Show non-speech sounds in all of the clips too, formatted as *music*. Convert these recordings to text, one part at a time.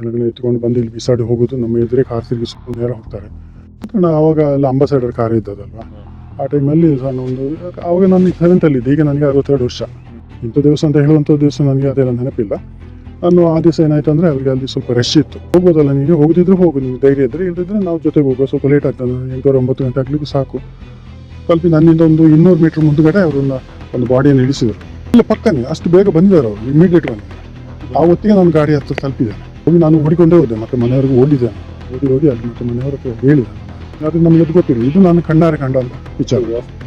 ಕೆಳಗಡೆ ಎತ್ಕೊಂಡು ಬಂದು ಇಲ್ಲಿ ಬಿಸಾಡಿ ಹೋಗೋದು ನಮ್ಮ ಎದುರೇ ಕಾರ್ ತಿರುಗಿಸ್ಕೊಂಡು ನೇರ ಹೋಗ್ತಾರೆ. ಯಾಕಂದ್ರೆ ಆವಾಗ ಎಲ್ಲ ಅಂಬಾಸಡರ್ ಕಾರ್ ಇದ್ದದಲ್ವಾ? ಆ ಟೈಮಲ್ಲಿ ನಾನು ಒಂದು ಆವಾಗ ನಾನು ಸೆವೆಂತಲ್ಲಿದ್ದೆ ಈಗ ನನಗೆ ಅರವತ್ತೆರಡು ವರ್ಷ. ಇಂಥ ದಿವಸ ಅಂತ ಹೇಳುವಂಥ ದಿವಸ ನನಗೆ ಅದೆಲ್ಲ ನೆನಪಿಲ್ಲ. ನಾನು ಆ ದಿವಸ ಏನಾಯ್ತು ಅಂದರೆ ಅವರಿಗೆ ಅಲ್ಲಿ ಸ್ವಲ್ಪ ರಶ್ ಇತ್ತು. ಹೋಗೋದಲ್ಲ ನೀವು ಹೋಗೋದಿದ್ರೆ ಹೋಗು ನೀವು ಧೈರ್ಯ ಇದ್ದರೆ ಇಲ್ಲದಿದ್ರೆ ನಾವು ಜೊತೆಗೆ ಹೋಗುವ. ಸ್ವಲ್ಪ ಲೇಟ್ ಆಗ್ತದೆ, ಎಂಟೂವರೆ, ಒಂಬತ್ತು ಗಂಟೆ ಸಾಕು. ತಲುಪಿ ನನ್ನಿಂದ ಒಂದು ಇನ್ನೂರು ಮೀಟ್ರ್ ಮುಂದುಗಡೆ ಅವರನ್ನ ಒಂದು ಬಾಡಿಯನ್ನು ಇಳಿಸಿದರು. ಇಲ್ಲ, ಪಕ್ಕನೇ, ಅಷ್ಟು ಬೇಗ ಬಂದಿದ್ದಾರೆ ಅವರು ಇಮಿಡಿಯೇಟ್ ಬಂದಿದ್ದಾರೆ ಆ ಹೊತ್ತಿಗೆ ನಾನು ಗಾಡಿ ಹತ್ತಿರ ತಲುಪಿದೆ. ಹೋಗಿ ನಾನು ಓಡಿಕೊಂಡೇ ಹೋದೆ, ಮತ್ತೆ ಮನೆಯವ್ರಿಗೆ ಓಡಿದ್ದೇನೆ ಓಡಿ ಹೋಗಿ ಅಲ್ಲಿ ಮತ್ತೆ ಮನೆಯವ್ರ ಹತ್ರ ನಮಗೆ ಅದು ಗೊತ್ತಿಲ್ಲ ಇದು ನಾನು ಕಣ್ಣಾರೆ ಕಂಡ ಅಂತ ವಿಚಾರ.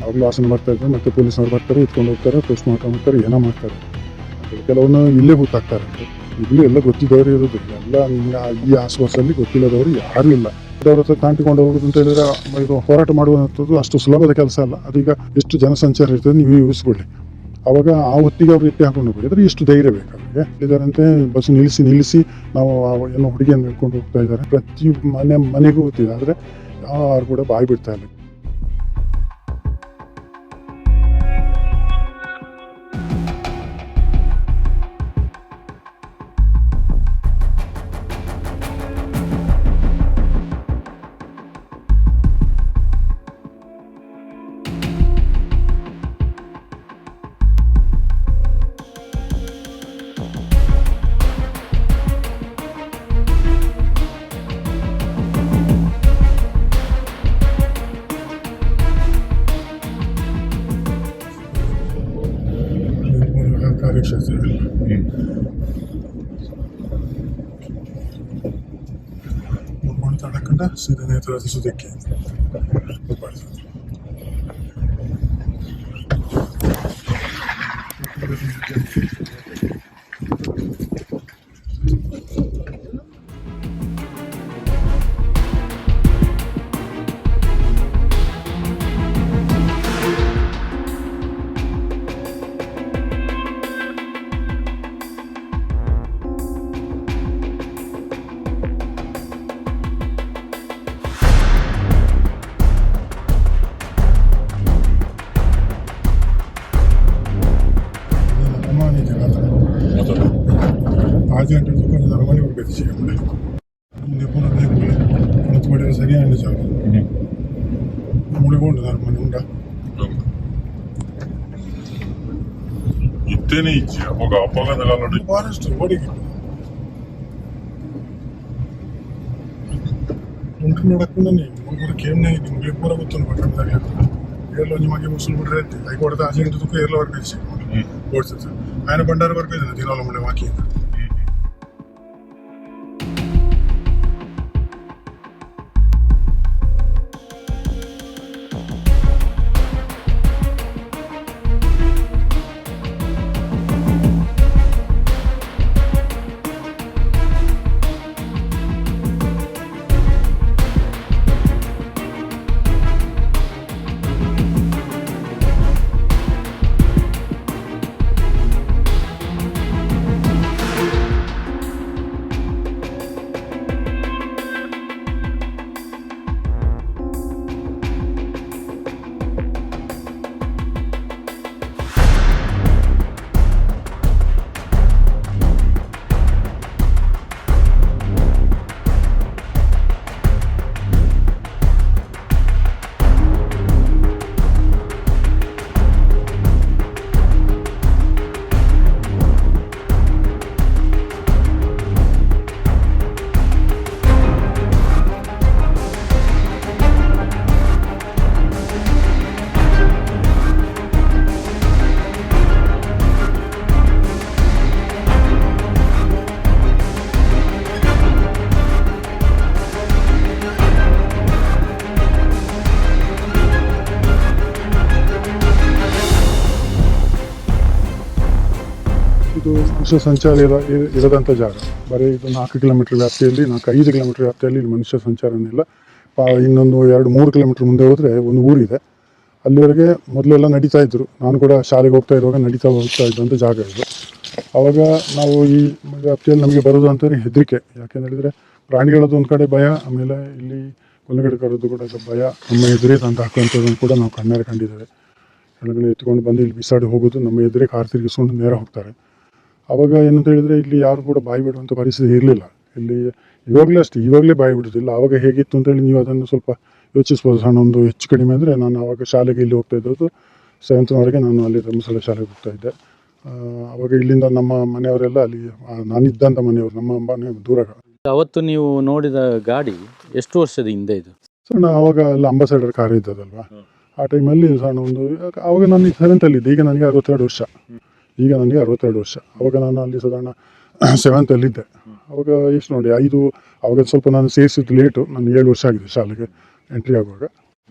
ಅವ್ರು ವಾಸನೆ ಬರ್ತಾ ಇದ್ದಾರೆ ಮತ್ತೆ ಪೊಲೀಸ್ನವ್ರು ಬರ್ತಾರೆ, ಎತ್ಕೊಂಡು ಹೋಗ್ತಾರೆ ಪೋಸ್ಟ್ ಮಾರ್ಟಮ್ ಮಾಡ್ತಾರೆ ಏನೋ ಮಾಡ್ತಾರೆ. ಕೆಲವೊಂದು ಇಲ್ಲೇ ಗೊತ್ತಾಗ್ತಾರೆ ಇಲ್ಲೂ ಎಲ್ಲ ಗೊತ್ತಿದ್ದವರು ಇರೋದು. ಎಲ್ಲ ಈ ಆಸ್ಪತ್ರೆಯಲ್ಲಿ ಗೊತ್ತಿಲ್ಲದವರು ಯಾರೂ ಇಲ್ಲ. ಅವ್ರ ಹತ್ರ ತಾಂಟಿಕೊಂಡು ಹೋಗೋದು ಅಂತ ಹೇಳಿದ್ರೆ ಇದು ಹೋರಾಟ ಮಾಡುವಂಥದ್ದು ಅಷ್ಟು ಸುಲಭದ ಕೆಲಸ ಅಲ್ಲ. ಅದೀಗ ಎಷ್ಟು ಜನಸಂಚಾರ ಇರ್ತದೆ, ನೀವು ಊಹಿಸ್ಕೊಳ್ಳಿ ಅವಾಗ ಆ ಹೊತ್ತಿಗೆ ಅವ್ರು ಎತ್ತಿ ಹಾಕೊಂಡು ಹೋಗ್ಬಿಟ್ಟಿದ್ರೆ ಇಷ್ಟು ಧೈರ್ಯ ಬೇಕು ಅವರಿಗೆ ಬಸ್ ನಿಲ್ಲಿಸಿ ನಿಲ್ಲಿಸಿ ನಾವು ಏನೋ ಹುಡುಗಿಯನ್ನು ಹಿಡ್ಕೊಂಡು ಹೋಗ್ತಾ ಇದ್ದಾರೆ. ಪ್ರತಿ ಮನೆ, ಮನೆಗೂ ಗೊತ್ತಿದೆ. ಆದರೆ ಯಾರು ಕೂಡ ಬಾಯಿ ಬಿಡ್ತಾ ಇಲ್ಲ. Якщо це. Por tanto, la canta se tiene detrás de su tequila. Por parte. ಇತ್ತೇನೆ ಇಚ್ಚಿ ಅವಾಗ ಅಪ್ಪಗದೆಲ್ಲ ನೋಡಿ ಫಾರೆಸ್ಟ್ ರೋಡಿಗೆ ಉಂಟು ನೋಡಕ್ಕೂ ಮುಳುಗುರು ಕೇಮ್ನೆ ನಿಮ್ಗೆ ಪೂರ ಗೊತ್ತು ಪಟ್ಟಣದಾಗ ಎಲ್ಲೋ ನಿಮಗೆ ಮುಸುಲು ಬಿಡ್ರೆ ಹೈಕೋರ್ಟ್ ಆಚೆ ಗಂಟೆ ಎಲ್ಲೋ ವರ್ಗ ಓಡಿಸ್ತದೆ ఆయన బండారు వరకు దినాల ఉండే వాకి ಮನುಷ್ಯ ಸಂಚಾರ ಇರ ಇರ- ಇರದಂಥ ಜಾಗ. ಬರೀ ಇದು ನಾಲ್ಕು ಕಿಲೋಮೀಟರ್ ವ್ಯಾಪ್ತಿಯಲ್ಲಿ, ನಾಲ್ಕು ಐದು ಕಿಲೋಮೀಟರ್ ವ್ಯಾಪ್ತಿಯಲ್ಲಿ ಇಲ್ಲಿ ಮನುಷ್ಯ ಸಂಚಾರನಿಲ್ಲ ಪಾ ಇನ್ನೊಂದು ಎರಡು ಮೂರು ಕಿಲೋಮೀಟರ್ ಮುಂದೆ ಹೋದರೆ ಒಂದು ಊರಿದೆ. ಅಲ್ಲಿವರೆಗೆ ಮೊದಲೆಲ್ಲ ನಡೀತಾ ಇದ್ದರು ನಾನು ಕೂಡ ಶಾಲೆಗೆ ಹೋಗ್ತಾ ಇರುವಾಗ ನಡೀತಾ ಹೋಗ್ತಾ ಇದ್ದಂಥ ಜಾಗ ಇದು. ಆವಾಗ ನಾವು ಈ ವ್ಯಾಪ್ತಿಯಲ್ಲಿ ನಮಗೆ ಬರೋದು ಅಂತಂದರೆ ಹೆದರಿಕೆ. ಯಾಕೆಂತ ಹೇಳಿದರೆ ಪ್ರಾಣಿಗಳದ್ದು ಒಂದು ಕಡೆ ಭಯ, ಆಮೇಲೆ ಇಲ್ಲಿ ಕೊಲೆಗಡಕರದ್ದು ಕೂಡ ಭಯ, ನಮ್ಮ ಎದುರೇ ತಂದು ಹಾಕುವಂಥದ್ದನ್ನು ಕೂಡ ನಾವು ಕಣ್ಣಾರೆ ಕಂಡಿದ್ದೇವೆ. ಕೆಳಗಡೆ ಎತ್ಕೊಂಡು ಬಂದು ಇಲ್ಲಿ ಬಿಸಾಡಿ ಹೋಗೋದು ನಮ್ಮ ಎದುರೇ ಕಾರ್ ತಿರುಗಿಸ್ಕೊಂಡು ನೇರ ಹೋಗ್ತಾರೆ. ಅವಾಗ ಏನಂತ ಹೇಳಿದರೆ ಇಲ್ಲಿ ಯಾರು ಕೂಡ ಬಾಯಿ ಬಿಡುವಂಥ ಪರಿಸ್ಥಿತಿ ಇರಲಿಲ್ಲ. ಇಲ್ಲಿ ಇವಾಗಲೇ ಅಷ್ಟೇ ಇವಾಗಲೇ ಬಾಯಿ ಬಿಡುದಿಲ್ಲ. ಆವಾಗ ಹೇಗಿತ್ತು ಅಂತೇಳಿ ನೀವು ಅದನ್ನು ಸ್ವಲ್ಪ ಯೋಚಿಸ್ಬೋದು. ಸಣ್ಣ ಒಂದು ಹೆಚ್ಚು ಕಡಿಮೆ ಅಂದರೆ ನಾನು ಆವಾಗ ಶಾಲೆಗೆ ಇಲ್ಲಿ ಹೋಗ್ತಾ ಇದ್ದದ್ದು ಸೆವೆಂತ್ನವರೆಗೆ ನಾನು ಅಲ್ಲಿ ಧರ್ಮಸ್ಥಳ ಶಾಲೆಗೆ ಹೋಗ್ತಾ ಇದ್ದೆ. ಅವಾಗ ಆವಾಗ ಇಲ್ಲಿಂದ ನಮ್ಮ ಮನೆಯವರೆಲ್ಲ ಅಲ್ಲಿ ನಾನಿದ್ದಂತ ನಾನಿದ್ದಂಥ ಮನೆಯವರು ನಮ್ಮ ಮನೆ ದೂರ. ಅವತ್ತು ನೀವು ನೋಡಿದ ಗಾಡಿ ಎಷ್ಟು ವರ್ಷದ ಹಿಂದೆ ಇದು? ಸಣ್ಣ ಆವಾಗ ಅಲ್ಲಿ ಅಂಬಾಸಡರ್ ಕಾರ್ ಇದ್ದದಲ್ವಾ? ಆ ಟೈಮಲ್ಲಿ ಸಣ್ಣ ಒಂದು ಆವಾಗ ನಾನು ಸೆವೆಂತಲ್ಲಿದ್ದೆ ಈಗ ನನಗೆ ಅರವತ್ತೆರಡು ವರ್ಷ. ಈಗ ನನಗೆ ಅರವತ್ತೆರಡು ವರ್ಷ. ಅವಾಗ ನಾನು ಅಲ್ಲಿ ಸಾಧಾರಣ ಸೆವೆಂತಲ್ಲಿದ್ದೆ ಅವಾಗ ಎಷ್ಟು ನೋಡಿ, ಐದು, ಅವಾಗ ಸ್ವಲ್ಪ ನಾನು ಸೇರಿಸಿದ್ದು ಲೇಟು ನಾನು ಏಳು ವರ್ಷ ಆಗಿದೆ ಶಾಲೆಗೆ ಎಂಟ್ರಿ ಆಗುವಾಗ.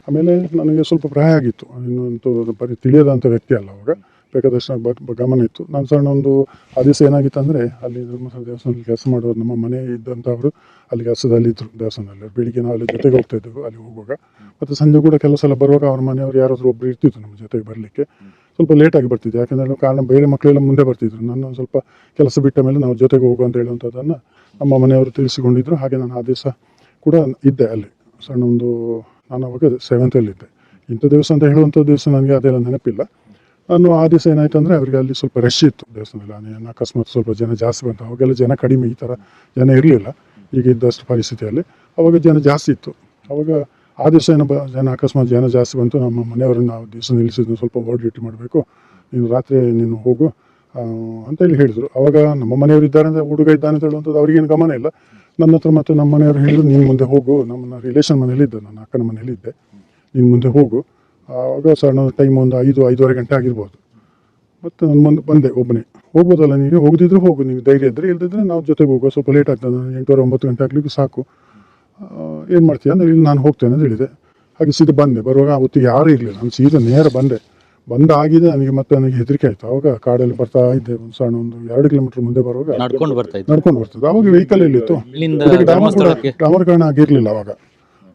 ಆಮೇಲೆ ನನಗೆ ಸ್ವಲ್ಪ ಪ್ರಾಯ ಆಗಿತ್ತು. ಇನ್ನೊಂದು ಬರೀ ತಿಳಿಯದಂಥ ವ್ಯಕ್ತಿ ಅಲ್ಲ ಅವಾಗ. ಬೇಕಾದಷ್ಟು ಬ- ಗಮನ ಇತ್ತು. ನಾನು ಸಣ್ಣ ಒಂದು ಆ ದಿವಸ ಏನಾಗಿತ್ತು ಅಂದರೆ, ಅಲ್ಲಿ ಧರ್ಮಸ್ಥಳ ದೇವಸ್ಥಾನದಲ್ಲಿ ಕೆಲಸ ಮಾಡೋರು ನಮ್ಮ ಮನೆ ಇದ್ದಂಥವರು ಅಲ್ಲಿ ಕೆಲಸದಲ್ಲಿ ಇದ್ದರು ದೇವಸ್ಥಾನದಲ್ಲಿ. ಬೆಳಿಗ್ಗೆ ನಾವು ಅಲ್ಲಿ ಜೊತೆಗೆ ಹೋಗ್ತಾ ಇದ್ದೆವು, ಅಲ್ಲಿ ಹೋಗುವಾಗ. ಮತ್ತು ಸಂಜೆ ಕೂಡ ಕೆಲಸ ಎಲ್ಲ ಬರುವಾಗ ಅವ್ರ ಮನೆಯವರು ಯಾರಾದರೂ ಒಬ್ಬರು ಇರ್ತಿತ್ತು ನಮ್ಮ ಜೊತೆಗೆ ಬರಲಿಕ್ಕೆ. ಸ್ವಲ್ಪ ಲೇಟಾಗಿ ಬರ್ತಿದ್ದೆ ಯಾಕಂದರೆ ಕಾರಣ ಬೇರೆ ಮಕ್ಕಳೆಲ್ಲ ಮುಂದೆ ಬರ್ತಿದ್ರು. ನಾನು ಸ್ವಲ್ಪ ಕೆಲಸ ಬಿಟ್ಟ ಮೇಲೆ ನಾವು ಜೊತೆಗೆ ಹೋಗು ಅಂತ ಹೇಳುವಂಥದ್ದನ್ನು ನಮ್ಮ ಮನೆಯವರು ತಿಳಿಸಿಕೊಂಡಿದ್ರು. ಹಾಗೆ ನಾನು ಆ ದಿವಸ ಕೂಡ ಇದ್ದೆ ಅಲ್ಲಿ. ಸಣ್ಣ ಒಂದು, ನಾನು ಅವಾಗ ಸೆವೆಂತಲ್ಲಿದ್ದೆ ಇಂಥ ದಿವಸ ಅಂತ ಹೇಳುವಂಥ ದಿವಸ ನನಗೆ ಅದೆಲ್ಲ ನೆನಪಿಲ್ಲ. ನಾನು ಆ ದಿವಸ ಏನಾಯ್ತು ಅಂದರೆ ಅವರಿಗೆ ಅಲ್ಲಿ ಸ್ವಲ್ಪ ರಶ್ ಇತ್ತು ದೇವಸ್ಥಾನದಲ್ಲಿ. ನಾನು ಅಕಸ್ಮಾತ್ ಸ್ವಲ್ಪ ಜನ ಜಾಸ್ತಿ ಬಂತು. ಅವಾಗೆಲ್ಲ ಜನ ಕಡಿಮೆ ಈ ಥರ ಜನ ಇರಲಿಲ್ಲ. ಈಗ ಇದ್ದಷ್ಟು ಪರಿಸ್ಥಿತಿಯಲ್ಲಿ ಅವಾಗ ಜನ ಜಾಸ್ತಿ ಇತ್ತು. ಅವಾಗ ಆ ದಿವಸ ಏನೋ ಜನ ಅಕಸ್ಮಾತ್ ಜನ ಜಾಸ್ತಿ ಬಂತು, ನಮ್ಮ ಮನೆಯವ್ರನ್ನ ನಾವು ದಿವಸ ನಿಲ್ಲಿಸಿದ್ನು ಸ್ವಲ್ಪ ಓಡ್ ಡ್ಯೂಟಿ ಮಾಡಬೇಕು. ನೀನು ರಾತ್ರಿ ನೀನು ಹೋಗು ಅಂತ ಅಂತೇಳಿ ಹೇಳಿದರು. ಅವಾಗ ನಮ್ಮ ಮನೆಯವರು ಇದ್ದಾರೆ ಅಂದರೆ ಹುಡುಗ ಇದ್ದಾನೆ ಅಂತ ಹೇಳುವಂಥದ್ದು ಅವ್ರಿಗೇನು ಗಮನ ಇಲ್ಲ. ನನ್ನ ಹತ್ರ ಮತ್ತು ನಮ್ಮ ಮನೆಯವರು ಹೇಳಿದ್ರು, ನೀನು ಮುಂದೆ ಹೋಗು ನಮ್ಮ ರಿಲೇಷನ್ ಮನೇಲಿದ್ದೆ ನನ್ನ ಅಕ್ಕನ ಮನೇಲಿದ್ದೆ ನೀನು ಮುಂದೆ ಹೋಗು. ಆವಾಗ ಸಣ್ಣ ಟೈಮ್ ಒಂದು ಐದು, ಐದೂವರೆ ಗಂಟೆ ಆಗಿರ್ಬೋದು. ಮತ್ತು ನಾನು ಮುಂದೆ ಬಂದೆ ಒಬ್ಬನೇ. ಹೋಗ್ಬೋದಲ್ಲ ನೀವು? ಹೋಗದಿದ್ರೆ ಹೋಗು, ನೀವು ಧೈರ್ಯ ಇದ್ದರೆ ಇಲ್ಲದಿದ್ದರೆ ನಾವು ಜೊತೆಗೆ ಹೋಗುವ. ಸ್ವಲ್ಪ ಲೇಟ್ ಆಗ್ತದೆ ಎಂಟೂವರೆ, ಒಂಬತ್ತು ಗಂಟೆ ಆಗಲಿಕ್ಕೆ ಸಾಕು. ಏನು ಮಾಡ್ತೀಯ ಅಂದರೆ ಇಲ್ಲಿ ನಾನು ಹೋಗ್ತೇನೆ ಅಂತ ಹೇಳಿದೆ. ಹಾಗೆ ಸೀದಾ ಬಂದೆ. ಬರುವಾಗ ಅವತ್ತಿಗೆ ಯಾರೂ ಇರಲಿಲ್ಲ. ನಾನು ಸೀದಾ ನೇರ ಬಂದೆ. ಬಂದ ಆಗಿದೆ ನನಗೆ ಮತ್ತೆ ನನಗೆ ಹೆದರಿಕೆ ಆಯಿತು. ಅವಾಗ ಕಾಡಲ್ಲಿ ಬರ್ತಾ ಇದ್ದೆ. ಒಂದು ಸಣ್ಣ ಒಂದು ಎರಡು ಕಿಲೋಮೀಟರ್ ಮುಂದೆ ಬರುವಾಗ ನಡ್ಕೊಂಡು ಬರ್ತಾ ನಡ್ಕೊಂಡು ಬರ್ತದೆ ಅವಾಗ ವೆಹಿಕಲ್ ಎಲ್ಲಿತ್ತು ಡಾಮರ್ಗಣ ಆಗಿರಲಿಲ್ಲ ಅವಾಗ.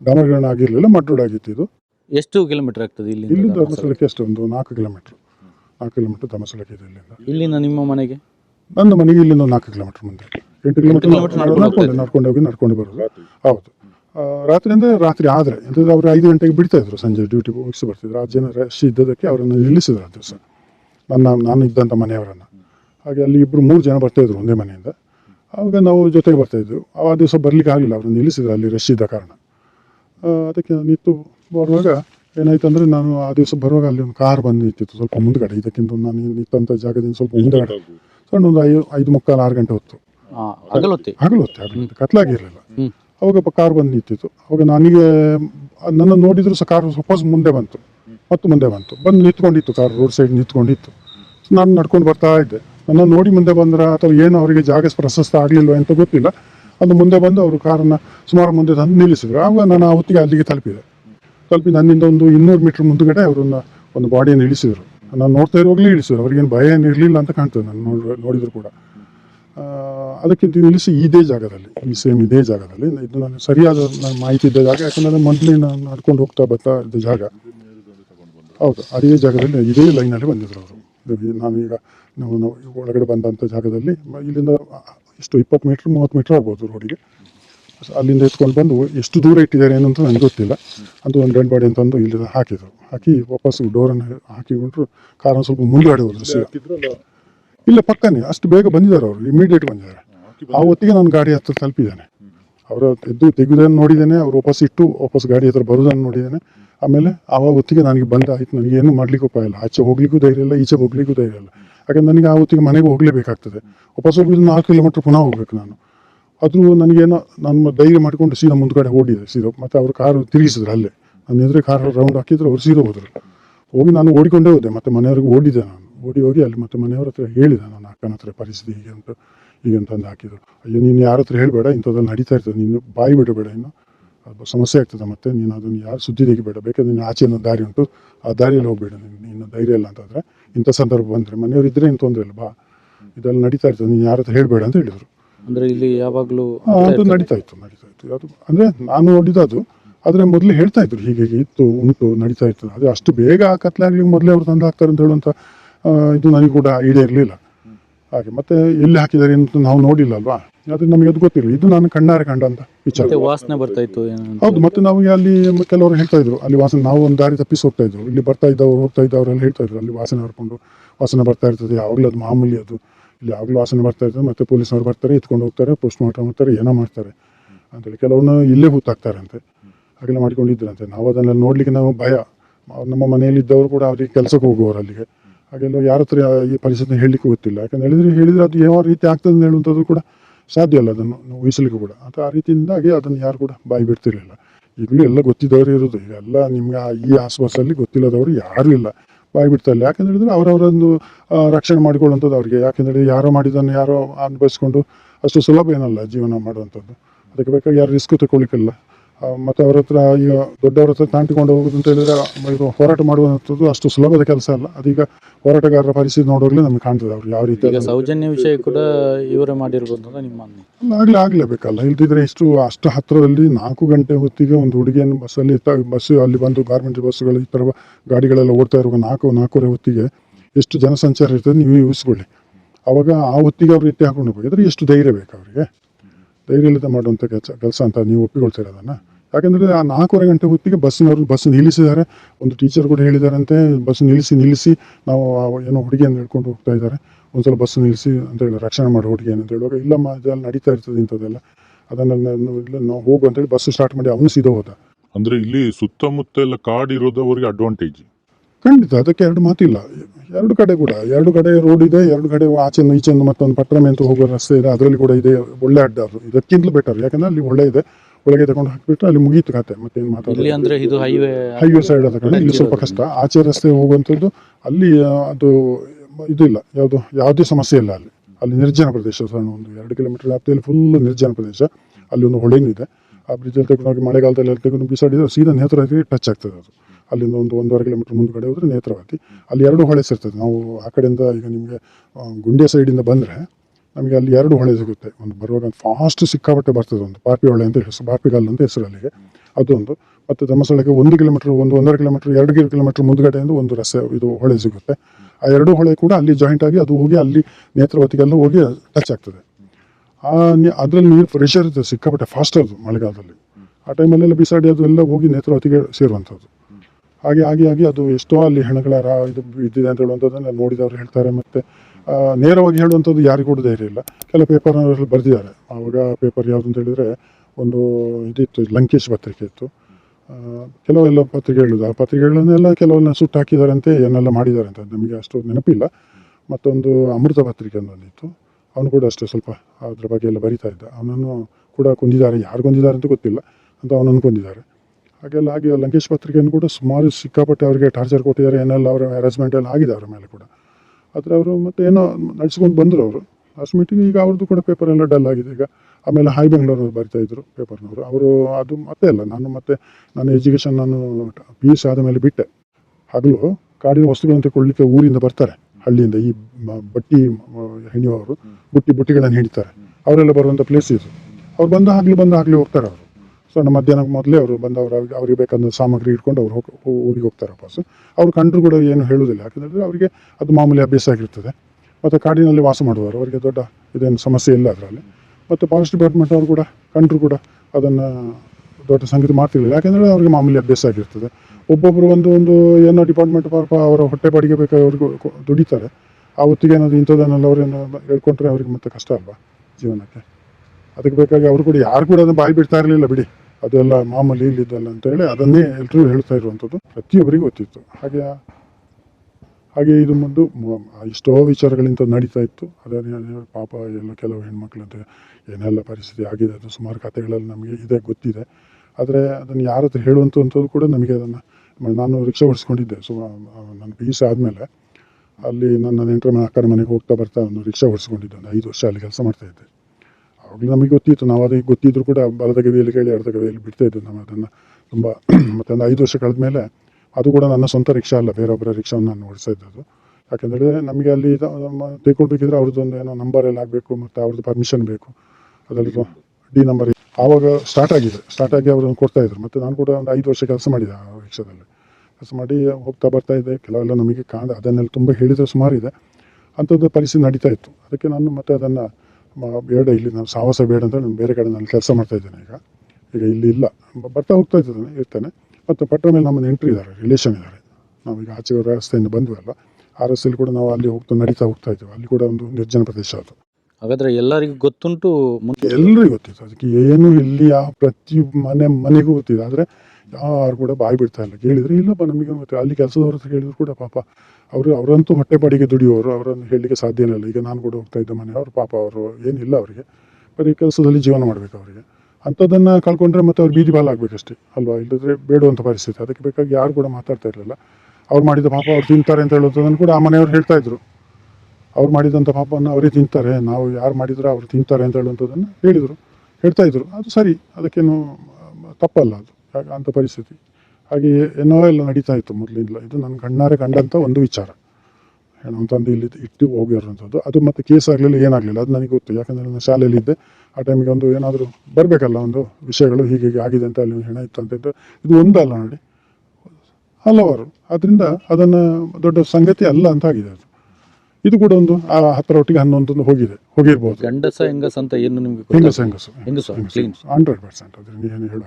ಡಾಮರ್ಗಣ ಆಗಿರಲಿಲ್ಲ ಮಡ್ ರೋಡ್ ಆಗಿತ್ತು ಇದು. ಎಷ್ಟು ಕಿಲೋಮೀಟರ್ ಆಗ್ತದೆ ಇಲ್ಲಿ ಇಲ್ಲಿ ಧರ್ಮಸ್ಥಳ? ಧರ್ಮಸ್ಥಳಕ್ಕೆ ಎಷ್ಟು? ಒಂದು ನಾಲ್ಕು ಕಿಲೋಮೀಟರ್ ನಾಲ್ಕು ಕಿಲೋಮೀಟರ್ ಧರ್ಮಸ್ಥಳಕ್ಕೆ ಇದೆ ಇಲ್ಲಿಂದ. ಇಲ್ಲಿಂದ ನಿಮ್ಮ ಮನೆಗೆ? ನನ್ನ ಮನೆಗೆ ಇಲ್ಲಿಂದ ನಾಲ್ಕು ಕಿಲೋಮೀಟರ್ ಮುಂದೆ. ಎಂಟು ಕಿಲೋಮೀಟರ್ ನಡ್ಕೊಂಡು ನಡ್ಕೊಂಡು ಹೋಗಿ ನಡ್ಕೊಂಡು ಬರೋದು. ಹೌದು. ರಾತ್ರಿ ಅಂದರೆ ರಾತ್ರಿ ಆದರೆ ಅಂತಂದ್ರೆ ಅವರು ಐದು ಗಂಟೆಗೆ ಬಿಡ್ತಾ ಇದ್ರು ಸಂಜೆ ಡ್ಯೂಟಿ ಮುಗಿಸಿ ಬರ್ತಿದ್ರು. ಆ ಜನ ರಶ್ ಇದ್ದದಕ್ಕೆ ಅವರನ್ನು ನಿಲ್ಲಿಸಿದ್ರು ಆ ದಿವಸ. ನನ್ನ ನಾನು ಇದ್ದಂಥ ಮನೆಯವರನ್ನು. ಹಾಗೆ ಅಲ್ಲಿ ಇಬ್ಬರು ಮೂರು ಜನ ಬರ್ತಾಯಿದ್ರು ಒಂದೇ ಮನೆಯಿಂದ. ಆವಾಗ ನಾವು ಜೊತೆಗೆ ಬರ್ತಾಯಿದ್ವು ಆ ದಿವಸ ಬರಲಿಕ್ಕೆ ಆಗಲಿಲ್ಲ. ಅವ್ರನ್ನ ನಿಲ್ಲಿಸಿದ್ರು ಅಲ್ಲಿ ರಶ್ ಇದ್ದ ಕಾರಣ. ಅದಕ್ಕೆ ನಿಂತು ಬರುವಾಗ ಏನಾಯ್ತು ಅಂದರೆ ನಾನು ಆ ದಿವಸ ಬರುವಾಗ ಅಲ್ಲಿ ಒಂದು ಕಾರ್ ಬಂದು ನಿಂತಿತ್ತು ಸ್ವಲ್ಪ ಮುಂದ್ಗಡೆ. ಇದಕ್ಕಿಂತ ನಾನು ನಿಂತಂಥ ಜಾಗದಿಂದ ಸ್ವಲ್ಪ ಮುಂದ್ಗಡೆ. ಸಣ್ಣ ಒಂದು ಐದು ಐದು ಮುಕ್ಕಾಲು ಆರು ಗಂಟೆ ಹೊತ್ತು. ಹಾ, ಹಗಲೊತ್ತಿ. ಕತ್ಲಾಗಿ ಇರಲಿಲ್ಲ ಕತ್ಲಾಗಿರಲಿಲ್ಲ. ಅವಾಗ ಕಾರ್ ಬಂದು ನಿಂತಿತ್ತು. ಅವಾಗ ನನಗೆ ನನ್ನ ನೋಡಿದ್ರು ಸಹ ಕಾರ್ ಸಪೋಸ್ ಮುಂದೆ ಬಂತು. ಮತ್ತು ಮುಂದೆ ಬಂತು. ಬಂದು ನಿಂತ್ಕೊಂಡಿತ್ತು ಕಾರ್ ರೋಡ್ ಸೈಡ್ ನಿಂತ್ಕೊಂಡಿತ್ತು. ನಾನು ನಡ್ಕೊಂಡು ಬರ್ತಾ ಇದ್ದೆ. ನನ್ನ ನೋಡಿ ಮುಂದೆ ಬಂದ್ರ ಅಥವಾ ಏನು ಅವರಿಗೆ ಜಾಗ ಪ್ರಶಸ್ತ ಆಗಲಿಲ್ವ ಅಂತ ಗೊತ್ತಿಲ್ಲ. ಅದು ಮುಂದೆ ಬಂದು ಅವರು ಕಾರನ್ನು ಸುಮಾರು ಮುಂದೆ ತಂದು ನಿಲ್ಲಿಸಿದ್ರು. ಆವಾಗ ನಾನು ಆ ಹೊತ್ತಿಗೆ ಅಲ್ಲಿಗೆ ತಲುಪಿದೆ. ತಲುಪಿ ನನ್ನಿಂದ ಒಂದು ಇನ್ನೂರು ಮೀಟರ್ ಮುಂದುಗಡೆ ಅವರನ್ನ ಒಂದು ಬಾಡಿಯನ್ನು ಇಳಿಸಿದ್ರು. ನಾನು ನೋಡ್ತಾ ಇರುವಾಗಲೇ ಇಳಿಸಿದ್ರು. ಅವ್ರಿಗೇನು ಭಯ ಏನು ಇರಲಿಲ್ಲ ಅಂತ ಕಾಣ್ತದೆ. ನಾನು ನೋಡಿ ನೋಡಿದ್ರು ಕೂಡ. ಅದಕ್ಕಿಂತ ನಿಲ್ಲಿಸಿ ಇದೇ ಜಾಗದಲ್ಲಿ, ಈ ಸೇಮ್ ಇದೇ ಜಾಗದಲ್ಲಿ. ಇದು ನಾನು ಸರಿಯಾದ ಮಾಹಿತಿ ಇದ್ದ ಜಾಗ, ಯಾಕಂದರೆ ಮೊದಲೇ ನಾನು ನಡ್ಕೊಂಡು ಹೋಗ್ತಾ ಬರ್ತಾ ಇದ್ದ ಜಾಗ. ಹೌದು, ಅದೇ ಜಾಗದಲ್ಲಿ ಇದೇ ಲೈನಲ್ಲಿ ಬಂದಿದ್ರು ಅವರು. ನಾವೀಗ ನಾವು ಒಳಗಡೆ ಬಂದಂಥ ಜಾಗದಲ್ಲಿ, ಇಲ್ಲಿಂದ ಎಷ್ಟು, ಇಪ್ಪತ್ತು ಮೀಟ್ರ್ ಮೂವತ್ತು ಮೀಟ್ರ್ ಆಗ್ಬೋದು ರೋಡಿಗೆ ಅಲ್ಲಿಂದ ಎತ್ಕೊಂಡು ಬಂದು ಎಷ್ಟು ದೂರ ಇಟ್ಟಿದ್ದಾರೆ ಏನಂತ ನನಗೆ ಗೊತ್ತಿಲ್ಲ. ಅದು ಒಂದು ಡೆಡ್ ಬಾಡಿ ಅಂತಂದು ಇಲ್ಲಿ ಹಾಕಿದರು. ಹಾಕಿ ವಾಪಸ್ ಡೋರನ್ನು ಹಾಕಿಕೊಂಡ್ರು, ಕಾರನ್ನು ಸ್ವಲ್ಪ ಮುಂದುಗಡೆ ಹೋದ್ರು ಸೀದಾ. ಇಲ್ಲ ಪಕ್ಕನೇ. ಅಷ್ಟು ಬೇಗ ಬಂದಿದ್ದಾರೆ ಅವರು ಇಮಿಡಿಯೇಟ್ ಬಂದಿದ್ದಾರೆ. ಆ ಹೊತ್ತಿಗೆ ನಾನು ಗಾಡಿ ಹತ್ರ ತಲುಪಿದ್ದೇನೆ. ಅವರ ಎದ್ದು ತೆಗೆದನ್ನು ನೋಡಿದ್ದೇನೆ ಅವ್ರು ವಾಪಸ್ ಇಟ್ಟು ವಾಪಸ್ ಗಾಡಿ ಹತ್ರ ಬರೋದನ್ನು ನೋಡಿದ್ದೇನೆ. ಆಮೇಲೆ ಆ ಹೊತ್ತಿಗೆ ನನಗೆ ಬಂದ ಆಯ್ತು ನನಗೆ ಏನು ಮಾಡ್ಲಿಕ್ಕೆ ಉಪಾಯ ಇಲ್ಲ. ಆಚೆ ಹೋಗ್ಲಿಕ್ಕೂ ಧೈರ್ಯ ಇಲ್ಲ ಈಚೆ ಹೋಗ್ಲಿಕ್ಕೂ ಧೈರ್ಯ ಇಲ್ಲ. ಯಾಕಂದ್ರೆ ನನಗೆ ಆ ಹೊತ್ತಿಗೆ ಮನೆಗೆ ಹೋಗಲೇಬೇಕಾಗ್ತದೆ. ವಾಪಸ್ ಹೋಗಿದ್ದು ನಾಲ್ಕು ಕಿಲೋಮೀಟ್ರ್ ಪುನಃ ಹೋಗ್ಬೇಕು ನಾನು. ಅದು ನನಗೇನೋ ನಾನು ಧೈರ್ಯ ಮಾಡಿಕೊಂಡು ಸೀದಾ ಮುಂದ್ಗಡೆ ಓಡಿದೆ ಸೀದಾ. ಮತ್ತು ಅವರು ಕಾರು ತಿರುಗಿಸಿದ್ರು ಅಲ್ಲೇ. ನನ್ನ ಎದುರು ಕಾರ್ ರೌಂಡ್ ಹಾಕಿದ್ರು ಅವ್ರು ಸೀದಾ ಹೋದರು. ಹೋಗಿ ನಾನು ಓಡಿಕೊಂಡೇ ಹೋದೆ ಮತ್ತೆ ಮನೆಯವ್ರಿಗೆ ಓಡಿದೆ ನಾನು. ಓಡಿ ಹೋಗಿ ಅಲ್ಲಿ ಮತ್ತೆ ಮನೆಯವ್ರ ಹತ್ರ ಹೇಳಿದೆ ನನ್ನ ಅಕ್ಕನ ಹತ್ರ ಪರಿಸ್ಥಿತಿ ಹೀಗೆ ಅಂತ ಹೀಗೆ ಅಂತಂದು ಹಾಕಿದ್ರು. ಅಯ್ಯೋ ನೀನು ಯಾರ ಹತ್ರ ಹೇಳಬೇಡ ಇಂಥದ್ರಲ್ಲಿ ನಡೀತಾ ಇರ್ತದೆ ನೀನು ಬಾಯಿ ಬಿಡಬೇಡ ಇನ್ನು. ಅದು ಸಮಸ್ಯೆ ಆಗ್ತದೆ ಮತ್ತೆ ನೀನು ಅದನ್ನು ಯಾರು ಸುದ್ದಿ ತೆಗಿಬೇಡ ಬೇಕಾದ್ರೆ ನೀನು ಆಚೆ ದಾರಿ ಉಂಟು ಆ ದಾರಿಯಲ್ಲಿ ಹೋಗಬೇಡ ನೀನು ನಿನ್ನ ಧೈರ್ಯ ಇಲ್ಲ ಅಂತಂದರೆ ಇಂಥ ಸಂದರ್ಭ ಬಂದರೆ ಮನೆಯವ್ರು ಇದ್ದರೆ ಏನು ತೊಂದರೆ ಇಲ್ಲ ಬಾ. ಇದೆಲ್ಲ ನಡೀತಾ ಇರ್ತದೆ ನೀನು ಯಾರ ಹತ್ರ ಹೇಳಬೇಡ ಅಂತ ಹೇಳಿದರು. ಅಂದರೆ ಇಲ್ಲಿ ಯಾವಾಗಲೂ ಅದು ನಡೀತಾ ಇತ್ತು ನಡೀತಾ ಇತ್ತು. ಅದು ಅಂದರೆ ನಾನು ನೋಡಿದ್ದು ಅದು ಆದರೆ ಮೊದಲು ಹೇಳ್ತಾ ಇದ್ರು ಹೀಗೆ ಇತ್ತು ಉಂಟು ನಡೀತಾ ಇತ್ತು. ಅದು ಅಷ್ಟು ಬೇಗ ಆ ಆಗಲಿ ಮೊದಲೇ ಅವ್ರು ತಂದು ಹಾಕ್ತಾರೆ ಅಂತ ಹೇಳುವಂಥ ಇದು ನನಗೆ ಕೂಡ ಐಡಿಯಾ ಇರಲಿಲ್ಲ. ಹಾಗೆ ಮತ್ತೆ ಎಲ್ಲಿ ಹಾಕಿದ್ದಾರೆ ಅಂತ ನಾವು ನೋಡಿಲ್ಲ ಅಲ್ವಾ? ಆದ್ರೆ ನಮಗೆ ಅದು ಗೊತ್ತಿಲ್ಲ ಇದು ನಾನು ಕಣ್ಣಾರೆ ಕಂಡಂತ ವಿಚಾರ. ಮತ್ತೆ ವಾಸನೆ ಬರ್ತಾ ಇತ್ತು ಹೌದು ಮತ್ತೆ ನಮಗೆ ಅಲ್ಲಿ ಕೆಲವರು ಹೇಳ್ತಾ ಇದ್ರು. ಅಲ್ಲಿ ವಾಸನೆ ನಾವು ಒಂದು ದಾರಿ ತಪ್ಪಿಸಿ ಹೋಗ್ತಾ ಇದ್ರು. ಇಲ್ಲಿ ಬರ್ತಾ ಇದ್ದವ್ರು ಹೋಗ್ತಾ ಇದ್ದವರೆಲ್ಲ ಹೇಳ್ತಾ ಇದ್ರು. ಅಲ್ಲಿ ವಾಸನೆ ಹರ್ಕೊಂಡು ವಾಸನೆ ಬರ್ತಾ ಇರ್ತದೆ. ಯಾವಾಗಲೂ ಅದು ಮಾಮೂಲಿ ಅದು. ಇಲ್ಲಿ ಯಾವಾಗಲೂ ವಾಸನೆ ಬರ್ತಾ ಇರ್ತದೆ. ಮತ್ತೆ ಪೊಲೀಸ್ನವ್ರು ಬರ್ತಾರೆ ಎತ್ಕೊಂಡು ಹೋಗ್ತಾರೆ ಪೋಸ್ಟ್ ಮಾರ್ಟಮ್ ಮಾಡ್ತಾರೆ ಏನೋ ಮಾಡ್ತಾರೆ ಅಂತೇಳಿ ಕೆಲವನ್ನ ಇಲ್ಲೇ ಹೂತಾಕ್ತಾರಂತೆ. ಹಾಗೆಲ್ಲ ಮಾಡ್ಕೊಂಡಿದ್ರಂತೆ ನಾವು ಅದನ್ನೆಲ್ಲ ನೋಡ್ಲಿಕ್ಕೆ ನಾವು ಭಯ. ನಮ್ಮ ನಮ್ಮ ಮನೆಯಲ್ಲಿದ್ದವರು ಕೂಡ ಅವರಿಗೆ ಕೆಲಸಕ್ಕೆ ಹೋಗುವವರು ಅಲ್ಲಿಗೆ. ಹಾಗೆಲ್ಲ ಯಾರ ಹತ್ರ ಈ ಪರಿಸ್ಥಿತಿ ಹೇಳಲಿಕ್ಕೆ ಗೊತ್ತಿಲ್ಲ. ಯಾಕಂದ್ರೆ ಹೇಳಿದ್ರೆ ಹೇಳಿದರೆ ಅದು ಯಾವ ರೀತಿ ಆಗ್ತದೆ ಅಂತ ಹೇಳುವಂಥದ್ದು ಕೂಡ ಸಾಧ್ಯ ಅಲ್ಲ ಅದನ್ನು ಊಹಿಸಲಿಕ್ಕೆ ಕೂಡ. ಅಂತ ಆ ರೀತಿಯಿಂದಾಗಿ ಅದನ್ನು ಯಾರು ಕೂಡ ಬಾಯಿ ಬಿಡ್ತಿರಲಿಲ್ಲ. ಈಗಲೂ ಎಲ್ಲ ಗೊತ್ತಿದ್ದವರು ಇರೋದು. ಎಲ್ಲ ನಿಮ್ಗೆ ಈ ಆಸ್ಪಾಸಲ್ಲಿ ಗೊತ್ತಿಲ್ಲದವರು ಯಾರೂ ಇಲ್ಲ. ಬಾಯಿ ಬಿಡ್ತಾ ಇಲ್ಲ. ಹೇಳಿದ್ರೆ ಅವರವರೊಂದು ರಕ್ಷಣೆ ಮಾಡಿಕೊಳ್ಳುವಂಥದ್ದು ಅವರಿಗೆ. ಯಾಕೆಂದರೆ ಯಾರೋ ಮಾಡಿದ್ದನ್ನು ಯಾರೋ ಅನುಭವಿಸ್ಕೊಂಡು ಅಷ್ಟು ಸುಲಭ ಏನಲ್ಲ ಜೀವನ ಮಾಡುವಂಥದ್ದು. ಅದಕ್ಕೆ ಬೇಕಾಗಿ ಯಾರು ರಿಸ್ಕ್ ತಗೊಳ್ಳಿಕ್ಕಿಲ್ಲ. ಮತ್ತು ಅವ್ರ ಹತ್ರ ಈಗ ದೊಡ್ಡವ್ರ ಹತ್ರ ತಾಂಟಿಕೊಂಡು ಹೋಗುದು ಅಂತ ಹೇಳಿದ್ರೆ ಇದು ಹೋರಾಟ ಮಾಡುವಂಥದ್ದು ಅಷ್ಟು ಸುಲಭದ ಕೆಲಸ ಅಲ್ಲ. ಅದೀಗ ಹೋರಾಟಗಾರರ ಪರಿಸ್ಥಿತಿ ನೋಡೋಗ್ಲೇ ನಮ್ಗೆ ಕಾಣ್ತದೆ ಅವ್ರು ಯಾವ ರೀತಿ ಸೌಜನ್ಯ ವಿಷಯ ಕೂಡ ಇವರೇ ಮಾಡಿರ್ಬೋದು ನಿಮ್ಮ ಆಗ್ಲೇ ಆಗ್ಲೇಬೇಕಲ್ಲ ಇಲ್ದಿದ್ರೆ ಇಷ್ಟು ಅಷ್ಟು ಹತ್ತಿರದಲ್ಲಿ ನಾಲ್ಕು ಗಂಟೆ ಹೊತ್ತಿಗೆ ಒಂದು ಹುಡುಗಿಯನ್ನು ಬಸ್ಸಲ್ಲಿ ಬಸ್ ಅಲ್ಲಿ ಬಂದು ಗಾರ್ಮೆಂಟ್ ಬಸ್ಸುಗಳು ಈ ಥರ ಗಾಡಿಗಳೆಲ್ಲ ಓಡ್ತಾ ಇರುವಾಗ ನಾಲ್ಕು ನಾಲ್ಕೂವರೆ ಹೊತ್ತಿಗೆ ಎಷ್ಟು ಜನಸಂಚಾರ ಇರ್ತದೆ ನೀವು ಊಹಿಸ್ಕೊಳ್ಳಿ. ಅವಾಗ ಆ ಹೊತ್ತಿಗೆ ಅವ್ರು ಎತ್ತಿ ಹಾಕೊಂಡು ಹೋಗಿದ್ರೆ ಎಷ್ಟು ಧೈರ್ಯ ಬೇಕು ಅವರಿಗೆ? ಧೈರ್ಯ ಇಲ್ಲದೆ ಮಾಡುವಂಥ ಕೆಲಸ ಕೆಲಸ ಅಂತ ನೀವು ಒಪ್ಪಿಕೊಳ್ತೀರ ಅದನ್ನು ಯಾಕೆಂದರೆ ಆ ನಾಲ್ಕೂವರೆ ಗಂಟೆ ಹೊತ್ತಿಗೆ ಬಸ್ಸಿನವರು ಬಸ್ ನಿಲ್ಲಿಸಿದ್ದಾರೆ. ಒಂದು ಟೀಚರ್ ಕೂಡ ಹೇಳಿದಾರಂತೆ, ಬಸ್ ನಿಲ್ಲಿಸಿ ನಿಲ್ಲಿಸಿ ನಾವು ಏನೋ ಹುಡುಗಿಯನ್ನು ಹಿಡ್ಕೊಂಡು ಹೋಗ್ತಾ ಇದ್ದಾರೆ. ಒಂದ್ಸಲ ಬಸ್ ನಿಲ್ಲಿಸಿ ಅಂತ ಹೇಳಿ, ರಕ್ಷಣೆ ಮಾಡೋ ಹುಡುಗಿಯನ್ನು ಅಂತ ಹೇಳುವಾಗ, ಇಲ್ಲಮ್ಮ, ಇದೆಲ್ಲ ನಡೀತಾ ಇರ್ತದೆ ಇಂಥದ್ದೆಲ್ಲ. ಅದನ್ನು ನಾನು- ಇಲ್ಲ, ನಾವು ಹೋಗು ಅಂತೇಳಿ ಬಸ್ ಸ್ಟಾರ್ಟ್ ಮಾಡಿ ಅವನು ಸೀದಾ ಹೋದ. ಅಂದರೆ ಇಲ್ಲಿ ಸುತ್ತಮುತ್ತ ಎಲ್ಲ ಕಾಡಿರೋದು ಅವರಿಗೆ ಅಡ್ವಾಂಟೇಜ್ ಖಂಡಿತ ಅದಕ್ಕೆ ಎರಡು ಮಾತಿಲ್ಲ. ಎರಡು ಕಡೆ ಕೂಡ ಎರಡು ಕಡೆ ರೋಡ್ ಇದೆ ಎರಡು ಕಡೆ ಆಚೆ ಈಚೆನ ಮತ್ತೊಂದು ಪಟ್ಟಣ ಅಂತ ಹೋಗೋ ರಸ್ತೆ ಇದೆ ಅದರಲ್ಲಿ ಕೂಡ ಇದೆ ಒಳ್ಳೆ ಅಡ್ಡ ಅದು. ಇದಕ್ಕಿಂತಲೂ ಬೆಟರ್ ಯಾಕಂದ್ರೆ ಅಲ್ಲಿ ಒಳ್ಳೆ ಇದೆ. ಒಳಗೆ ತಗೊಂಡು ಹಾಕಿಬಿಟ್ಟು ಅಲ್ಲಿ ಮುಗೀತು ಕತೆ ಮತ್ತೇನು ಮಾತಾಡೋದು. ಅಂದ್ರೆ ಇದು ಹೈವೇ ಹೈವೇ ಸೈಡ್ ಆದ ಕಡೆ ಇಲ್ಲಿ ಸ್ವಲ್ಪ ಕಷ್ಟ. ಆಚೆ ರಸ್ತೆ ಹೋಗುವಂಥದ್ದು ಅಲ್ಲಿ ಅದು ಇದು ಇಲ್ಲ ಯಾವುದು ಯಾವುದೇ ಸಮಸ್ಯೆ ಇಲ್ಲ ಅಲ್ಲಿ. ಅಲ್ಲಿ ನಿರ್ಜನ ಪ್ರದೇಶ ಸಣ್ಣ ಒಂದು ಎರಡು ಕಿಲೋಮೀಟರ್ ವ್ಯಾಪ್ತಿಯಲ್ಲಿ ಫುಲ್ ನಿರ್ಜನ ಪ್ರದೇಶ. ಅಲ್ಲಿ ಒಂದು ಹೊಳೆನೂ ಇದೆ ಆ ಬ್ರಿಡ್ಜಲ್ಲಿ ತಗೊಂಡೋಗಿ ಮಳೆಗಾಲದಲ್ಲಿ ತೆಗೊಂಡು ಬಿಸಾಡಿದ್ರೆ ಸೀದಾ ನೇತ್ರ ಟಚ್ ಆಗ್ತದೆ ಅದು. ಅಲ್ಲಿಂದ ಒಂದು ಒಂದೂವರೆ ಕಿಲೋಮೀಟರ್ ಮುಂದ್ಗಡೆ ಹೋದರೆ ನೇತ್ರಾವತಿ. ಅಲ್ಲಿ ಎರಡು ಹೊಳೆ ಸೇರ್ತದೆ ನಾವು ಆ ಕಡೆಯಿಂದ ಈಗ ನಿಮಗೆ ಗುಂಡೆ ಸೈಡಿಂದ ಬಂದರೆ ನಮಗೆ ಅಲ್ಲಿ ಎರಡು ಹೊಳೆ ಸಿಗುತ್ತೆ. ಒಂದು ಬರುವಾಗ ಫಾಸ್ಟ್ ಸಿಕ್ಕಾಪಟ್ಟೆ ಬರ್ತದೆ ಒಂದು ಪಾಪಿ ಹೊಳೆ ಅಂತ ಹೆಸರು ಪಾಪಿಗಾಲ್ ಅಂತ ಹೆಸರು ಅಲ್ಲಿಗೆ. ಅದೊಂದು. ಮತ್ತು ಧರ್ಮಸ್ಥಳಕ್ಕೆ ಒಂದು ಕಿಲೋಮೀಟ್ರ್, ಒಂದು ಒಂದೂವರೆ ಕಿಲೋಮೀಟ್ರ್, ಎರಡು ಕಿಲೋಮೀಟ್ರ್ ಮುಂದ್ಗಡೆಯಿಂದ ಒಂದು ರಸ್ತೆ, ಇದು ಹೊಳೆ ಸಿಗುತ್ತೆ. ಆ ಎರಡು ಹೊಳೆ ಕೂಡ ಅಲ್ಲಿ ಜಾಯಿಂಟ್ ಆಗಿ ಅದು ಹೋಗಿ ಅಲ್ಲಿ ನೇತ್ರಾವತಿಗೆಲ್ಲ ಹೋಗಿ ಟಚ್ ಆಗ್ತದೆ. ಆ ಅದರಲ್ಲಿ ನೀರು ಫ್ರೆಶರ್ ಇರ್ತದೆ ಸಿಕ್ಕಾಪಟ್ಟೆ ಫಾಸ್ಟ್ ಅದು ಮಳೆಗಾಲದಲ್ಲಿ. ಆ ಟೈಮಲ್ಲೆಲ್ಲ ಬಿಸಾಡಿ ಅದು ಎಲ್ಲ ಹೋಗಿ ನೇತ್ರಾವತಿಗೆ ಸೇರುವಂಥದ್ದು. ಹಾಗೆ ಹಾಗೆ ಹಾಗೆ ಅದು ಎಷ್ಟೋ ಅಲ್ಲಿ ಹೆಣಗಳ ರಾ ಇದು ಇದ್ದಿದೆ ಅಂತ ಹೇಳುವಂಥದ್ದನ್ನು ನೋಡಿದವರು ಹೇಳ್ತಾರೆ ಮತ್ತು ನೇರವಾಗಿ ಹೇಳುವಂಥದ್ದು ಯಾರಿಗೂ ಕೂಡ ಧೈರ್ಯ ಇಲ್ಲ. ಕೆಲವು ಪೇಪರ್ನಲ್ಲಿ ಬರೆದಿದ್ದಾರೆ. ಆವಾಗ ಪೇಪರ್ ಯಾವುದು ಅಂತ ಹೇಳಿದರೆ ಒಂದು ಇದಿತ್ತು, ಲಂಕೇಶ್ ಪತ್ರಿಕೆ ಇತ್ತು. ಕೆಲವೆಲ್ಲ ಕೆಲವೆಲ್ಲ ಪತ್ರಿಕೆಗಳು ಆ ಪತ್ರಿಕೆಗಳನ್ನೆಲ್ಲ ಕೆಲವೆಲ್ಲ ಸುಟ್ಟು ಹಾಕಿದಾರಂತೆ, ಏನೆಲ್ಲ ಮಾಡಿದ್ದಾರೆ ಅಂತ. ನಮಗೆ ಅಷ್ಟು ನೆನಪಿಲ್ಲ. ಮತ್ತೊಂದು ಅಮೃತ ಪತ್ರಿಕೆ ಒಂದಿತ್ತು ಅವನು ಕೂಡ ಅಷ್ಟೇ ಸ್ವಲ್ಪ ಅದ್ರ ಬಗ್ಗೆ ಎಲ್ಲ ಬರಿತಾ ಇದ್ದ. ಅವನನ್ನು ಕೂಡ ಕೊಂದಿದ್ದಾರೆ. ಯಾರು ಕೊಂದಿದ್ದಾರೆ ಅಂತ ಗೊತ್ತಿಲ್ಲ. ಅಂತ ಅವನನ್ನು ಕೊಂದಿದ್ದಾರೆ. ಹಾಗೆಲ್ಲ ಆಗಿ ಲಂಕೇಶ್ ಪತ್ರಿಕೆಯನ್ನು ಕೂಡ ಸುಮಾರು ಸಿಕ್ಕಾಪಟ್ಟೆ ಅವರಿಗೆ ಟಾರ್ಚರ್ ಕೊಟ್ಟಿದ್ದಾರೆ. ಏನೆಲ್ಲ ಅವರ ಹ್ಯಾರಾಸ್ಮೆಂಟ್ ಎಲ್ಲ ಆಗಿದೆ ಅವರ ಮೇಲೆ ಕೂಡ. ಆದರೆ ಅವರು ಮತ್ತೆ ಏನೋ ನಡೆಸ್ಕೊಂಡು ಬಂದರು ಅವರು. ಲಾಸ್ಟ್ ಮೀಟಿಂಗ್ ಈಗ ಅವ್ರದ್ದು ಕೂಡ ಪೇಪರ್ ಎಲ್ಲ ಡಲ್ ಆಗಿದೆ. ಈಗ ಆಮೇಲೆ ಹೈ ಬೆಂಗಳೂರು ಬರಿತಾ ಇದ್ರು ಪೇಪರ್ನವರು ಅವರು ಅದು ಮತ್ತೆ ಅಲ್ಲ, ನಾನು ಮತ್ತೆ ನಾನು ಎಜುಕೇಷನ್ ನಾನು ಪಿ ಯು ಸಿ ಆದ ಮೇಲೆ ಬಿಟ್ಟೆ. ಹಗಲು ಕಾಡಿನ ವಸ್ತುಗಳನ್ನು ತಗೊಳ್ಳಿಕ್ಕೆ ಊರಿಂದ ಬರ್ತಾರೆ. ಹಳ್ಳಿಯಿಂದ ಈ ಬಟ್ಟಿ ಹೆಣಿಯವರು ಬುಟ್ಟಿ, ಬುಟ್ಟಿಗಳನ್ನು ಹಿಡಿತಾರೆ ಅವರೆಲ್ಲ ಬರುವಂಥ ಪ್ಲೇಸ್ ಇದು. ಅವ್ರು ಬಂದ ಹಗಲು ಬಂದ ಹಗಲು ಹೋಗ್ತಾರೆ ಅವರು. ಸಣ್ಣ ಮಧ್ಯಾಹ್ನಕ್ಕೆ ಮೊದಲೇ ಅವರು ಬಂದು ಅವ್ರು ಅವ್ರಿಗೆ ಬೇಕಾದ ಸಾಮಗ್ರಿ ಇಟ್ಕೊಂಡು ಅವ್ರು ಹೋಗಿ ಊರಿಗೆ ಹೋಗ್ತಾರೆ ವಾಪಸ್. ಅವ್ರು ಕಂಡ್ರು ಕೂಡ ಏನು ಹೇಳುವುದಿಲ್ಲ. ಯಾಕಂದರೆ ಅವರಿಗೆ ಅದು ಮಾಮೂಲಿ ಅಭ್ಯಾಸ ಆಗಿರ್ತದೆ. ಮತ್ತು ಕಾಡಿನಲ್ಲಿ ವಾಸ ಮಾಡುವವರು, ಅವರಿಗೆ ದೊಡ್ಡ ಇದೇನು ಸಮಸ್ಯೆ ಇಲ್ಲ ಅದರಲ್ಲಿ. ಮತ್ತು ಫಾರೆಸ್ಟ್ ಡಿಪಾರ್ಟ್ಮೆಂಟ್ ಅವರು ಕೂಡ ಕಂಡ್ರು ಕೂಡ ಅದನ್ನು ದೊಡ್ಡ ಸಂಗತಿ ಮಾಡ್ತಿರಲಿಲ್ಲ. ಯಾಕೆಂದರೆ ಅವ್ರಿಗೆ ಮಾಮೂಲಿ ಅಭ್ಯಾಸ ಆಗಿರ್ತದೆ. ಒಬ್ಬೊಬ್ಬರು ಒಂದು ಒಂದು ಏನೋ ಡಿಪಾರ್ಟ್ಮೆಂಟ್ ಪಾಪ ಅವರ ಹೊಟ್ಟೆ ಬಾಡಿಗೆ ಅವ್ರಿಗೆ ದುಡಿತಾರೆ. ಆ ಹೊತ್ತಿಗೆ ಏನಾದರೂ ಇಂಥದ್ದನ್ನೆಲ್ಲ ಅವರೇನು ಹೇಳ್ಕೊಂಡ್ರೆ ಅವ್ರಿಗೆ ಮತ್ತೆ ಕಷ್ಟ ಅಲ್ವಾ ಜೀವನಕ್ಕೆ? ಅದಕ್ಕೆ ಬೇಕಾಗಿ ಅವರು ಕೂಡ ಯಾರು ಕೂಡ ಅದನ್ನು ಬಾಯಿ ಬಿಡ್ತಾ ಇರಲಿಲ್ಲ ಬಿಡಿ. ಅದೆಲ್ಲ ಮಾಮೂಲಿ ಇಲ್ಲಿದ್ದಲ್ಲ ಅಂತ ಹೇಳಿ ಅದನ್ನೇ ಎಲ್ಲರೂ ಹೇಳ್ತಾ ಇರುವಂಥದ್ದು. ಪ್ರತಿಯೊಬ್ಬರಿಗೂ ಗೊತ್ತಿತ್ತು. ಹಾಗೆ ಹಾಗೆ ಇದು ಮ- ಎಷ್ಟೋ ವಿಚಾರಗಳಿಂದ ನಡೀತಾ ಇತ್ತು. ಅದೇ ಪಾಪ ಎಲ್ಲ ಕೆಲವು ಹೆಣ್ಮಕ್ಳದ್ದು ಏನೆಲ್ಲ ಪರಿಸ್ಥಿತಿ ಆಗಿದೆ, ಅದು ಸುಮಾರು ಕಥೆಗಳಲ್ಲಿ ನಮಗೆ ಇದೆ, ಗೊತ್ತಿದೆ. ಆದರೆ ಅದನ್ನು ಯಾರ ಹತ್ರ ಹೇಳುವಂಥದ್ದು ಕೂಡ ನಮಗೆ ಅದನ್ನು ನಾನು ರಿಕ್ಷಾ ಓಡಿಸ್ಕೊಂಡಿದ್ದೆ ಸೊ ನನ್ನ ಪಿ ಸಿ ಆದಮೇಲೆ ಅಲ್ಲಿ ನನ್ನ ನೆಂಟರ ಅಕ್ಕನ ಮನೆಗೆ ಹೋಗ್ತಾ ಬರ್ತಾ ಒಂದು ರಿಕ್ಷಾ ಓಡಿಸ್ಕೊಂಡಿದ್ದೆ. ಒಂದು ಐದು ವರ್ಷ ಅಲ್ಲಿ ಕೆಲಸ ಮಾಡ್ತಾಯಿದ್ದೆ ಆವಾಗಲೂ ನಮಗೆ ಗೊತ್ತಿತ್ತು, ನಾವು ಅದಕ್ಕೆ ಗೊತ್ತಿದ್ರು ಕೂಡ ಬಲದ ಗವಿಯಲ್ಲಿ ಕೇಳಿ ಎಡದ ಗವಿಯಲ್ಲಿ ಬಿಡ್ತಾ ಇದ್ದೆ ನಾವು ಅದನ್ನು ತುಂಬ *clears throat* ಮತ್ತೆ ಒಂದು ಐದು ವರ್ಷ ಕಳೆದ ಮೇಲೆ ಅದು ಕೂಡ ನನ್ನ ಸ್ವಂತ ರಿಕ್ಷಾ ಅಲ್ಲ ಬೇರೊಬ್ಬರ ರಿಕ್ಷಾವನ್ನು ನಾನು ಓಡಿಸ್ತಾ ಇದ್ದದ್ದು. ಯಾಕೆಂದರೆ ನಮಗೆ ಅಲ್ಲಿ ತೆಗೊಳ್ಬೇಕಿದ್ರೆ ಅವ್ರದ್ದು ಒಂದು ಏನೋ ನಂಬರ್ ಎಲ್ಲ ಆಗಬೇಕು ಮತ್ತು ಅವ್ರದ್ದು ಪರ್ಮಿಷನ್ ಬೇಕು. ಅದರಲ್ಲಿ ಡಿ ನಂಬರ್ ಆವಾಗ ಸ್ಟಾರ್ಟ್ ಆಗಿದೆ ಸ್ಟಾರ್ಟ್ ಆಗಿ ಕೊಡ್ತಾ ಇದ್ರು. ಮತ್ತು ನಾನು ಕೂಡ ಒಂದು ಐದು ವರ್ಷ ಕೆಲಸ ಮಾಡಿದೆ ಆ ರಿಕ್ಷಾದಲ್ಲಿ. ಕೆಲಸ ಮಾಡಿ ಹೋಗ್ತಾ ಬರ್ತಾ ಇದೆ ಕೆಲವೆಲ್ಲ ನಮಗೆ ಕಾಣ, ಅದನ್ನೆಲ್ಲ ತುಂಬ ಹೇಳಿದರೆ ಸುಮಾರಿದೆ. ಅಂಥದ್ದು ಪರಿಸ್ಥಿತಿ ನಡೀತಾ ಇತ್ತು. ಅದಕ್ಕೆ ನಾನು ಮತ್ತೆ ಅದನ್ನು ಬೇಡ ಇಲ್ಲಿ ನಾನು ಸಾಹಸ ಬೇಡ ಅಂತ ನಾನು ಬೇರೆ ಕಡೆ ನಾನು ಕೆಲಸ ಮಾಡ್ತಾ ಇದ್ದೇನೆ ಈಗ. ಈಗ ಇಲ್ಲಿ ಇಲ್ಲ. ಬರ್ತಾ ಹೋಗ್ತಾ ಇದ್ದಾನೆ ಇರ್ತೇನೆ. ಮತ್ತು ಪಟ್ಟ ಮೇಲೆ ನಮ್ಮ ಎಂಟ್ರಿ ಇದ್ದಾರೆ ರಿಲೇಷನ್ ಇದ್ದಾರೆ. ನಾವೀಗ ಆಚೆ ರಸ್ತೆಯಿಂದ ಬಂದ್ವಲ್ಲ ಆ ರಸ್ತೆಯಲ್ಲಿ ಕೂಡ ನಾವು ಅಲ್ಲಿ ಹೋಗ್ತಾ ನಡೀತಾ ಹೋಗ್ತಾ ಇದ್ದೇವೆ. ಅಲ್ಲಿ ಕೂಡ ಒಂದು ನಿರ್ಜನ ಪ್ರದೇಶ ಅದು. ಹಾಗಾದ್ರೆ ಎಲ್ಲರಿಗೂ ಗೊತ್ತುಂಟು ಎಲ್ಲರಿಗೂ ಗೊತ್ತಿತ್ತು. ಅದಕ್ಕೆ ಏನು ಇಲ್ಲಿ ಯಾವ ಪ್ರತಿ ಮನೆ ಮನೆಗೂ ಗೊತ್ತಿದೆ ಆದರೆ ಯಾರು ಕೂಡ ಬಾಯಿ ಬಿಡ್ತಾ ಇಲ್ಲ. ಕೇಳಿದರೆ ಇಲ್ಲಪ್ಪ ನಮಗೆ ಮತ್ತೆ ಅಲ್ಲಿ ಕೆಲಸದವ್ರ ಹತ್ರ ಕೇಳಿದ್ರು ಕೂಡ ಪಾಪ, ಅವರು, ಅವರಂತೂ ಹೊಟ್ಟೆಪಾಡಿಗೆ ದುಡಿಯೋರು ಅವರನ್ನು ಹೇಳಲಿಕ್ಕೆ ಸಾಧ್ಯನೇ ಇಲ್ಲ ಈಗ ನಾನು ಕೂಡ ಹೋಗ್ತಾ ಇದ್ದ ಮನೆಯವರು ಪಾಪ, ಅವರು ಏನಿಲ್ಲ ಅವರಿಗೆ. ಬರೀ ಕೆಲಸದಲ್ಲಿ ಜೀವನ ಮಾಡಬೇಕು ಅವರಿಗೆ. ಅಂಥದ್ದನ್ನು ಕಳ್ಕೊಂಡ್ರೆ ಮತ್ತೆ ಅವ್ರು ಬೀದಿ ಬಾಲಾಗಬೇಕಷ್ಟೇ ಅಲ್ವಾ? ಇಲ್ಲದ್ರೆ ಬೇಡುವಂಥ ಪರಿಸ್ಥಿತಿ. ಅದಕ್ಕೆ ಬೇಕಾಗಿ ಯಾರು ಕೂಡ ಮಾತಾಡ್ತಾ ಇರಲಿಲ್ಲ. ಅವ್ರು ಮಾಡಿದ ಪಾಪ ಅವ್ರು ತಿಂತಾರೆ ಅಂತ ಹೇಳೋದನ್ನು ಕೂಡ ಆ ಮನೆಯವ್ರು ಹೇಳ್ತಾ ಇದ್ರು. ಅವ್ರು ಮಾಡಿದಂಥ ಪಾಪವನ್ನು ಅವರೇ ತಿಂತಾರೆ, ನಾವು ಯಾರು ಮಾಡಿದ್ರು ಅವ್ರು ತಿಂತಾರೆ ಅಂತ ಹೇಳುವಂಥದ್ದನ್ನು ಹೇಳಿದರು, ಹೇಳ್ತಾ ಇದ್ರು. ಅದು ಸರಿ, ಅದಕ್ಕೇನು ತಪ್ಪಲ್ಲ ಅದು. ಅಂಥ ಪರಿಸ್ಥಿತಿ. ಹಾಗೆ ಏನೋ ಎಲ್ಲ ನಡೀತಾ ಇತ್ತು ಮೊದಲಿಂದ. ಇದು ನನ್ನ ಕಣ್ಣಾರೆ ಕಂಡಂಥ ಒಂದು ವಿಚಾರ. ಏನೋ ಅಂತಂದು ಇಲ್ಲಿ ಇಟ್ಟು ಹೋಗಿರುವಂಥದ್ದು ಅದು ಮತ್ತೆ ಕೇಸ್ ಆಗಲಿಲ್ಲ ಏನಾಗಲಿಲ್ಲ. ಅದು ನನಗೆ ಗೊತ್ತು. ಯಾಕಂದರೆ ನಾನು ಶಾಲೆಯಲ್ಲಿ ಇದ್ದೆ. ಆ ಟೈಮಿಗೆ ಒಂದು ಏನಾದರೂ ಬರಬೇಕಲ್ಲ ಒಂದು ವಿಷಯಗಳು ಹೀಗೆ ಹೀಗೆ ಆಗಿದೆ ಅಂತ ಅಲ್ಲಿ ಹೆಣ ಇತ್ತು ಅಂತ ಇದು ಒಂದಲ್ಲ ನೋಡಿ. ಹಲವಾರು. ಅದರಿಂದ ಅದನ್ನು ದೊಡ್ಡ ಸಂಗತಿ ಅಲ್ಲ ಅಂತ ಆಗಿದೆ ಅದು. ಇದು ಕೂಡ ಒಂದು ಆ ಹತ್ತರ ಒಟ್ಟಿಗೆ ಹನ್ನೊಂದು ಹೋಗಿದೆ. ಹೋಗಿರ್ಬೋದು. ಗಂಡಸ ಹೆಂಗಸ ಅಂತ ಏನು ನಿಮಗೆ ಹೆಂಗಸ? ಹೆಂಗಸು. ಹಂಡ್ರೆಡ್ ಪರ್ಸೆಂಟ್ ಅದರಿಂದ ಏನು ಹೇಳೋ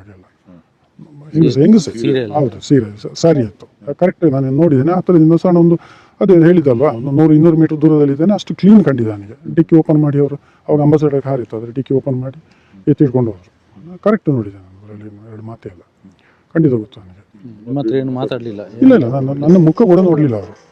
ಹಾಗಿಲ್ಲ ಹೆಂಗಸು ಹೆಂಗಸು? ಸೀರೆ ಅಲ್ಲ? ಹೌದು ಸೀರೆ. ಸಾರಿ ಇತ್ತು. ಕರೆಕ್ಟ್ ನಾನು ನೋಡಿದ್ದೇನೆ ಹತ್ತಿರದಿಂದ ಸಣ್ಣ ಒಂದು ಅದೇ ಹೇಳಿದಲ್ವಾ ಒಂದು ನೂರು ಇನ್ನೂರು ಮೀಟರ್ ದೂರದಲ್ಲಿದ್ದೇನೆ ಅಷ್ಟು ಕ್ಲೀನ್ ಕಂಡಿದ್ದೆ ನನಗೆ. ಡಿಕ್ಕಿ ಓಪನ್ ಮಾಡಿ ಅವರು ಅವಾಗ ಅಂಬಾಸಡರ್ ಕಾರ್ ಇತ್ತು ಅದ್ರ ಡಿಕ್ಕಿ ಓಪನ್ ಮಾಡಿ ಎತ್ತಿಟ್ಕೊಂಡು ಹೋದ್ರು. ಕರೆಕ್ಟ್ ನೋಡಿದೆ ನಾನು. ಅದರಲ್ಲಿ ಎರಡು ಮಾತೇ ಇಲ್ಲ. ಖಂಡಿತ ಗೊತ್ತು ನನಗೆ. ಇಲ್ಲ ಇಲ್ಲ. ನಾನು ನನ್ನ ಮುಖ ಕೂಡ ನೋಡಲಿಲ್ಲ ಅವರು.